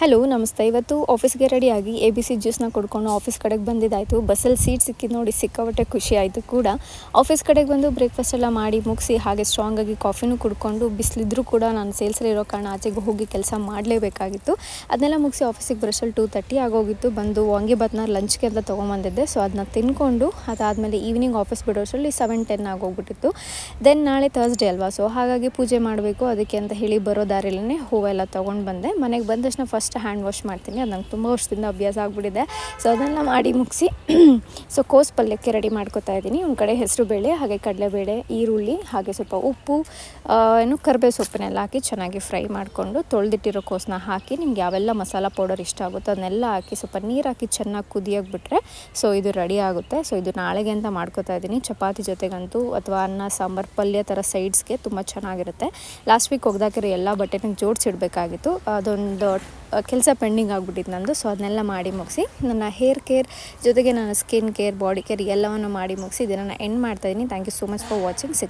Hello, ನಮಸ್ತೆ. ಇವತ್ತು ಆಫೀಸ್ಗೆ ರೆಡಿಯಾಗಿ ಎ ಬಿ ಸಿ ಜ್ಯೂಸ್ನ ಕೊಡ್ಕೊಂಡು ಆಫೀಸ್ ಕಡೆಗೆ ಬಂದಿದ್ದಾಯಿತು. ಬಸ್ಸಲ್ಲಿ ಸೀಟ್ ಸಿಕ್ಕಿದ್ದು ನೋಡಿ ಸಿಕ್ಕಾಪಟ್ಟೆ ಖುಷಿ ಆಯಿತು ಕೂಡ. ಆಫೀಸ್ ಕಡೆಗೆ ಬಂದು ಬ್ರೇಕ್ಫಾಸ್ಟ್ ಎಲ್ಲ ಮಾಡಿ ಮುಗಿಸಿ ಹಾಗೆ ಸ್ಟ್ರಾಂಗಾಗಿ ಕಾಫಿನೂ ಕುಡ್ಕೊಂಡು ಬಿಸಿಲಿದ್ರೂ ಕೂಡ ನಾನು ಸೇಲ್ಸಲ್ಲಿ ಇರೋ ಕಾರಣ ಆಚೆಗೆ ಹೋಗಿ ಕೆಲಸ ಮಾಡಲೇಬೇಕಾಗಿತ್ತು. ಅದನ್ನೆಲ್ಲ ಮುಗಿಸಿ ಆಫೀಸಿಗೆ ಬ್ರಷಲ್ಲಿ ಟೂ ತರ್ಟಿ ಆಗೋಗಿತ್ತು. ಬಂದು ವಾಂಗಿಬಾತ್ನ ಲಂಚ್ಗೆ ಅಂತ ತೊಗೊಂಬಂದಿದ್ದೆ. ಸೊ ಅದನ್ನ ತಿನ್ಕೊಂಡು ಅದಾದಮೇಲೆ ಈವ್ನಿಂಗ್ ಆಫೀಸ್ ಬಿಡೋಷ್ಟರಲ್ಲಿ ಸೆವೆನ್ ಟೆನ್ ಆಗೋಗ್ಬಿಟ್ಟಿತ್ತು. ದೆನ್ ನಾಳೆ ಥರ್ಸ್ಡೇ ಅಲ್ವಾ? ಸೊ ಹಾಗಾಗಿ ಪೂಜೆ ಮಾಡಬೇಕು ಅದಕ್ಕೆ ಅಂತ ಹೇಳಿ ಬರೋ ದಾರಿಲೇ ಹೂವೆಲ್ಲ ತೊಗೊಂಡು ಬಂದೆ. ಮನೆಗೆ ಬಂದ ತಕ್ಷಣ ಫಸ್ಟ್ ಹ್ಯಾಂಡ್ ವಾಶ್ ಮಾಡ್ತೀನಿ. ಅದು ನಂಗೆ ತುಂಬ ವರ್ಷದಿಂದ ಅಭ್ಯಾಸ ಆಗಿಬಿಟ್ಟಿದೆ. ಸೊ ಅದನ್ನೆಲ್ಲ ಮಾಡಿ ಮುಗಿಸಿ. ಸೊ ಕೋಸ್ ಪಲ್ಯಕ್ಕೆ ರೆಡಿ ಮಾಡ್ಕೊತಾ ಇದ್ದೀನಿ. ಒಂದು ಕಡೆ ಹೆಸರು ಬೇಳೆ, ಹಾಗೆ ಕಡಲೆಬೇಳೆ ಈರುಳ್ಳಿ, ಹಾಗೆ ಸ್ವಲ್ಪ ಉಪ್ಪು ಏನು ಕರಿಬೇವು ಸೊಪ್ಪನ್ನೆಲ್ಲ ಹಾಕಿ ಚೆನ್ನಾಗಿ ಫ್ರೈ ಮಾಡಿಕೊಂಡು ತೊಳೆದಿಟ್ಟಿರೋ ಕೋಸನ್ನ ಹಾಕಿ ನಿಮ್ಗೆ ಯಾವೆಲ್ಲ ಮಸಾಲ ಪೌಡರ್ ಇಷ್ಟ ಆಗುತ್ತೋ ಅದನ್ನೆಲ್ಲ ಹಾಕಿ ಸ್ವಲ್ಪ ನೀರು ಹಾಕಿ ಚೆನ್ನಾಗಿ ಕುದಿಯೋಕೆ ಬಿಟ್ಟರೆ ಸೊ ಇದು ರೆಡಿ ಆಗುತ್ತೆ. ಸೊ ಇದು ನಾಳೆಗೆ ಅಂತ ಮಾಡ್ಕೊತಾ ಇದ್ದೀನಿ. ಚಪಾತಿ ಜೊತೆಗಂತೂ ಅಥವಾ ಅನ್ನ, ಸಾಂಬಾರು, ಪಲ್ಯ ಥರ ಸೈಡ್ಸ್ಗೆ ತುಂಬ ಚೆನ್ನಾಗಿರುತ್ತೆ. ಲಾಸ್ಟ್ ವೀಕ್ ಒಗ್ದಾಕಿರೋ ಎಲ್ಲ ಬಟ್ಟೆನ ಜೋಡಿಸಿಡ್ಬೇಕಾಗಿತ್ತು. ಅದೊಂದು ಕೆಲಸ ಪೆಂಡಿಂಗ್ ಆಗಿಬಿಟ್ಟಿತ್ತು ನಂದು. ಸೊ ಅದನ್ನೆಲ್ಲ ಮಾಡಿ ಮುಗಿಸಿ, ನನ್ನ ಹೇರ್ ಕೇರ್ ಜೊತೆಗೆ ನನ್ನ ಸ್ಕಿನ್ ಕೇರ್ ಬಾಡಿ ಕೇರ್ ಎಲ್ಲವನ್ನು ಮಾಡಿ ಮುಗಿಸಿ ಇದನ್ನು ಎಂಡ್ ಮಾಡ್ತಾಯಿದ್ದೀನಿ thank you so much for watching sick